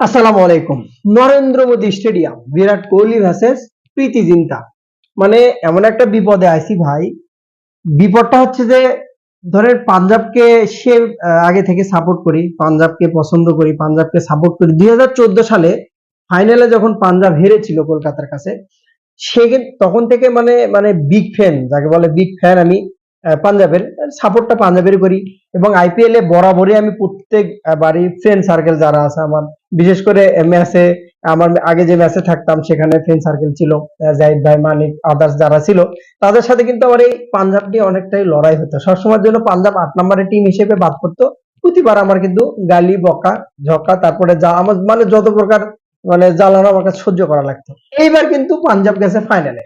আসসালামু আলাইকুম। Narendra Modi stadium, Virat Kohli versus Preity Zinta. মানে এমন একটা বিপদে আইছি ভাই। বিপদটা হচ্ছে যে, ধরেন পাঞ্জাবকে সে আগে থেকে সাপোর্ট করি, পাঞ্জাবকে পছন্দ করি, পাঞ্জাবকে সাপোর্ট করি। দুই হাজার চোদ্দ সালে ফাইনালে যখন পাঞ্জাব হেরেছিল কলকাতার কাছে, সে তখন থেকে মানে মানে বিগ ফ্যান যাকে বলে বিগ ফ্যান আমি পাঞ্জাবের সাপোর্টটা পাঞ্জাবের করি। এবং আইপিএল এ বরাবরই আমি প্রত্যেক বাড়ি ফ্রেন্ড সার্কেল যারা আছে আমার, বিশেষ করে ম্যাচে আমার আগে যে ম্যাচে থাকতাম, সেখানে ফ্রেন্ড সার্কেল ছিল জাহিদ ভাই, মানিক আদার্স যারা ছিল, তাদের সাথে কিন্তু আমার এই পাঞ্জাব নিয়ে অনেকটাই লড়াই হতো। সবসময়ের জন্য পাঞ্জাব আট নম্বরের টিম হিসেবে বাদ করতো প্রতিবার আমার কিন্তু গালি, বকা, ঝকা, তারপরে যা, আমার মানে যত প্রকার মানে জ্বালানো আমার কাছে সহ্য করা লাগতো। এইবার কিন্তু পাঞ্জাব গেছে ফাইনালে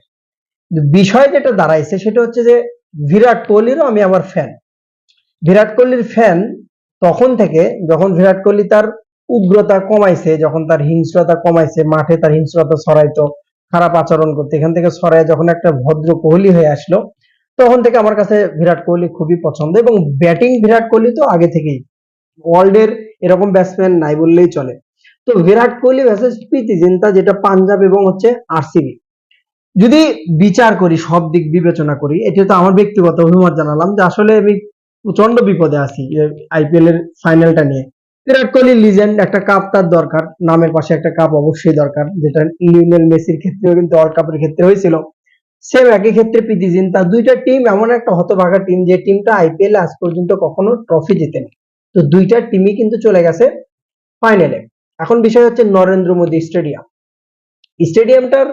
বিষয় যেটা দাঁড়াইছে, সেটা হচ্ছে যে বিরাট কোহলিরও আমি আমার ফ্যান বিরাট কোহলির ফ্যান তখন থেকে যখন বিরাট কোহলি তার উগ্রতা কমাইছে, যখন তার হিংস্রতা কমাইছে, মাঠে তার হিংস্রতা ছড়াইতো, খারাপ আচরণ করতে, এখান থেকে ছড়ায় যখন একটা ভদ্র কোহলি হয়ে আসলো, তখন থেকে আমার কাছে বিরাট কোহলি খুবই পছন্দ এবং ব্যাটিং বিরাট কোহলি তো আগে থেকেই ওয়ার্ল্ডের এরকম ব্যাটসম্যান নাই বললেই চলে। তো বিরাট কোহলি ভার্সেস প্রীতি জিন্তা, যেটা পাঞ্জাব এবং হচ্ছে আরসিবি যদি বিচার করি, সব দিক বিবেচনা করি, এটা তো আমার ব্যক্তিগত অভিমত জানালাম যে আসলে আমি প্রচণ্ড বিপদে আছি আইপিএল এর ফাইনালটা নিয়ে। বিরাট কোহলি লিজেন্ড একটা কাপ তার দরকার, নামের পাশে একটা কাপ অবশ্যই দরকার, যেটা লিওনেল মেসির ক্ষেত্রেও কিন্তু ওয়ার্ল্ড কাপের ক্ষেত্রে হয়েছিল। সেম একই ক্ষেত্রে প্রীতি জিন্তা দুইটা টিম এমন একটা হতভাগা টিম যে টিমটা আইপিএল আজ পর্যন্ত কখনো ট্রফি জেতেনি। তো দুইটা টিমই কিন্তু চলে গেছে ফাইনালে এখন বিষয় হচ্ছে নরেন্দ্র মোদী স্টেডিয়াম স্টেডিয়ামটার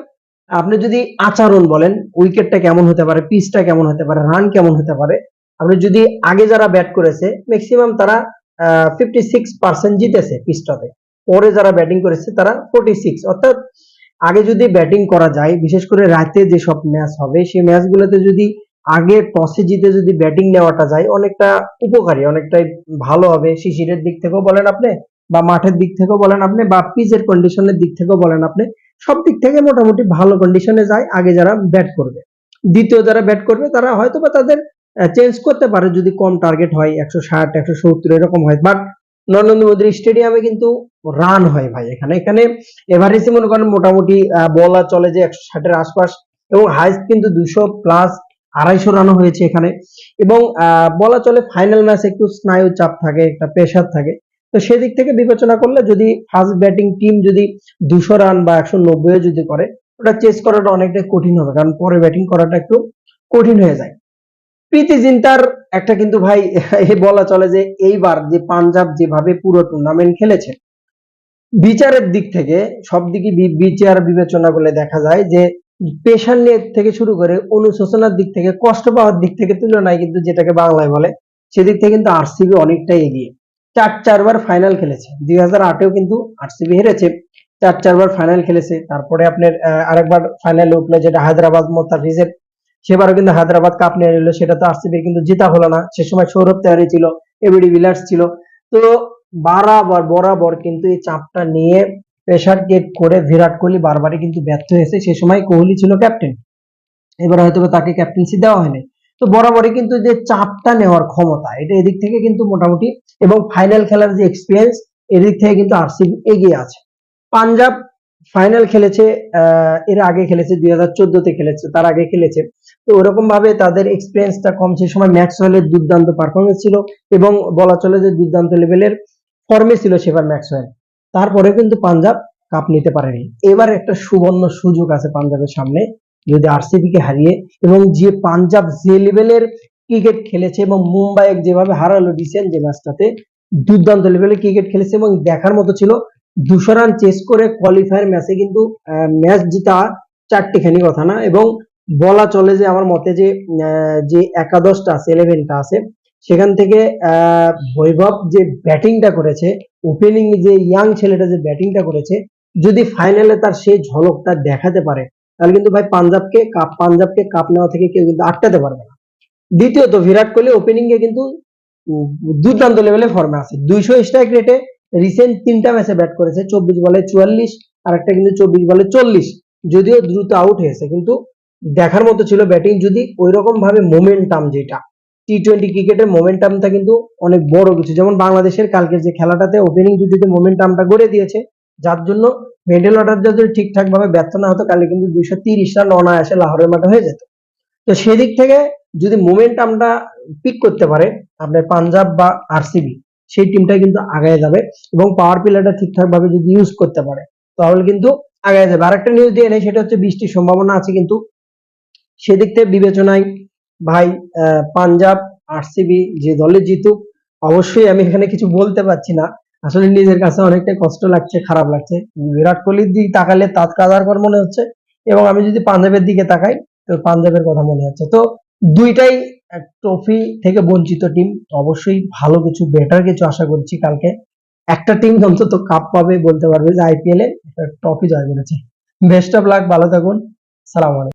আপনি যদি আচরণ বলেন, উইকেটটা কেমন হতে পারে, পিচটা কেমন হতে পারে রান কেমন হতে পারে, আপনি যদি আগে যারা ব্যাট করেছে ম্যাক্সিমাম তারা ফিফটি সিক্স পার্সেন্ট জিতেছে পিচটাতে। পরে যারা ব্যাটিং করেছে, তারা ফোর্টি সিক্স অর্থাৎ আগে যদি ব্যাটিং করা যায়, বিশেষ করে রাতে যেসব ম্যাচ হবে, সেই ম্যাচগুলোতে যদি আগে টসে জিতে যদি ব্যাটিং নেওয়াটা যায়, অনেকটা উপকারী, অনেকটাই ভালো হবে। শিশিরের দিক থেকেও বলেন আপনি, বা মাঠের দিক থেকেও বলেন আপনি, বা পিচের কন্ডিশনের দিক থেকেও বলেন আপনি সব দিক থেকে মোটামুটি ভালো কন্ডিশনে যায়, আগে যারা ব্যাট করবে। দ্বিতীয় যারা ব্যাট করবে, তারা হয়তো বা তাদের চেঞ্জ করতে পারে যদি কম টার্গেট হয়, একশো ষাট, একশো সত্তর, এরকম হয়। বাট নরেন্দ্র মোদী স্টেডিয়ামে কিন্তু রান হয় ভাই এখানে। এখানে এভারেজে মনে করেন মোটামুটি বলা চলে যে একশো ষাটের আশপাশ এবং হাইস্ট কিন্তু দুশো প্লাস আড়াইশো রানও হয়েছে এখানে। এবং বলা চলে ফাইনাল ম্যাচ একটু স্নায়ু চাপ থাকে, একটা প্রেশার থাকে। তো সেদিক থেকে বিবেচনা করলে যদি ফার্স্ট ব্যাটিং টিম যদি দুশো রান বা একশো নব্বই যদি করে, ওটা চেস করাটা অনেকটাই কঠিন হবে, কারণ পরে ব্যাটিং করাটা একটু কঠিন হয়ে যায়। প্রীতি জিন্তার একটা কিন্তু ভাই বলা চলে যে এইবার যে পাঞ্জাব যেভাবে পুরো টুর্নামেন্ট খেলেছে, বিচারের দিক থেকে সব দিকে বিচার বিবেচনা করলে দেখা যায় যে পেশার নিয়ে থেকে শুরু করে অনুশোচনার দিক থেকে, কষ্ট পাওয়ার দিক থেকে তুলনায় কিন্তু যেটাকে বাংলায় বলে, সেদিক থেকে কিন্তু আরসিবি অনেকটাই এগিয়ে। চার চারবার ফাইনাল খেলেছে। দুই হাজার আটেও কিন্তু আরসিবি হেরেছে। চার চারবার ফাইনাল খেলেছে। তারপরে আপনার আরেকবার ফাইনালে উঠল যেটা হায়দ্রাবাদ মোতাফিজের সেবারও কিন্তু হায়দ্রাবাদ কাপ নিয়ে নিল। সেটা তো আরসিবি কিন্তু জেতা হলো না। সে সময় সৌরভ তেওয়ারি ছিল এবিডি বিলার্স ছিল। তো বরাবর বরাবর কিন্তু এই চাপটা নিয়ে প্রেশার গেট করে বিরাট কোহলি বারবারই কিন্তু ব্যর্থ হয়েছে। সে সময় কোহলি ছিল ক্যাপ্টেন এবার হয়তো তাকে ক্যাপ্টেন্সি দেওয়া হয়নি। তো বরাবরই কিন্তু যে চাপটা নেওয়ার ক্ষমতা, এটা এদিক থেকে কিন্তু মোটামুটি এবং ফাইনাল খেলার যে এক্সপিরিয়েন্স এদিক থেকে কিন্তু আরসিবি এগিয়ে আছে। পাঞ্জাব ফাইনাল খেলেছে এর আগে খেলেছে, দুই হাজার চোদ্দতে খেলেছে, তার আগে খেলেছে। তো ওরকম ভাবে তাদের এক্সপিরিয়েন্সটা কম, সে সময় ম্যাক্সওয়েলের দুর্দান্ত পারফরমেন্স ছিল এবং বলা চলে যে দুর্দান্ত লেভেলের ফর্মে ছিল সেবার ম্যাক্সওয়েল। তারপরে কিন্তু পাঞ্জাব কাপ নিতে পারেনি। এবার একটা সুবর্ণ সুযোগ আছে পাঞ্জাবের সামনে যদি আরসিবি কে হারিয়ে এবং যে পাঞ্জাব যে লেভেলের ক্রিকেট খেলেছে এবং মুম্বাই যেভাবে হারালো রিসেন্ট যে ম্যাচটাতে দুর্দান্ত লেভেলের ক্রিকেট খেলেছে এবং দেখার মতো ছিল দুশো রান চেস করে কোয়ালিফায়ার ম্যাচে কিন্তু ম্যাচ জিতা চারটিখানি কথা না এবং বলা চলে যে আমার মতে যে যে একাদশটা আছে ইলেভেনটা আছে, সেখান থেকে বৈভব যে ব্যাটিংটা করেছে ওপেনিং যে ইয়াং ছেলেটা যে ব্যাটিংটা করেছে, যদি ফাইনালে তার সেই ঝলকটা দেখাতে পারে তাহলে কিন্তু ভাই পাঞ্জাবকে কাপ পাঞ্জাবকে কাপ নেওয়া থেকে কেউ কিন্তু আটকাতে পারবে না। দ্বিতীয়ত, বিরাট কোহলি ওপেনিং এ কিন্তু দুর্দান্ত লেভেলে ফর্মে আছে। দুইশো স্ট্রাইক রেটে রিসেন্ট তিনটা ম্যাচে ব্যাট করেছে, চব্বিশ বলে চুয়াল্লিশ, আর একটা কিন্তু চব্বিশ বলে চল্লিশ। যদিও দ্রুত আউট হয়েছে, কিন্তু দেখার মতো ছিল ব্যাটিং যদি ওই রকম ভাবে মোমেন্টাম যেটা। টি টোয়েন্টি ক্রিকেটের মোমেন্টামটা কিন্তু অনেক বড় কিছু। যেমন বাংলাদেশের কালকের যে খেলাটাতে ওপেনিং জুটিতে মোমেন্টামটা গড়ে দিয়েছে যার জন্য মিডল অর্ডার যদি ঠিকঠাক ভাবে ব্যর্থ না হতো, তাহলে কিন্তু দুইশো তিরিশ রান অনায়াসে লাহোরের মাঠে হয়ে যেত। তো সেদিক থেকে যদি মোমেন্টামটা পিক করতে পারে, আপনার পাঞ্জাব বা আরসিবি সেই টিমটা কিন্তু আগায় যাবে এবং পাওয়ার প্লেটা ঠিকঠাক ভাবে যদি ইউজ করতে পারে, তাহলে কিন্তু আগায় যাবে। আর একটা নিউজ দিয়ে নেই, সেটা হচ্ছে বৃষ্টির সম্ভাবনা আছে কিন্তু সেদিক থেকে বিবেচনায় ভাই পাঞ্জাব আরসিবি যে দলে জিতুক, অবশ্যই আমি এখানে কিছু বলতে পারছি না। আসলে নিজের কাছে অনেকটাই কষ্ট লাগছে, খারাপ লাগছে। বিরাট কোহলির দিকে তাকালে তাৎকাদারকর মনে হচ্ছে, এবং আমি যদি পাঞ্জাবের দিকে তাকাই, তো পাঞ্জাবের কথা মনে হচ্ছে। তো দুইটাই ট্রফি থেকে বঞ্চিত টিম অবশ্যই ভালো কিছু বেটার কিছু আশা করছি কালকে। একটা টিম অন্তত কাপ পাবে বলতে পারবে যে আইপিএল এ ট্রফি জয় করেছে। বেস্ট অফ লাক ভালো থাকুন। সালাম আলাইকুম।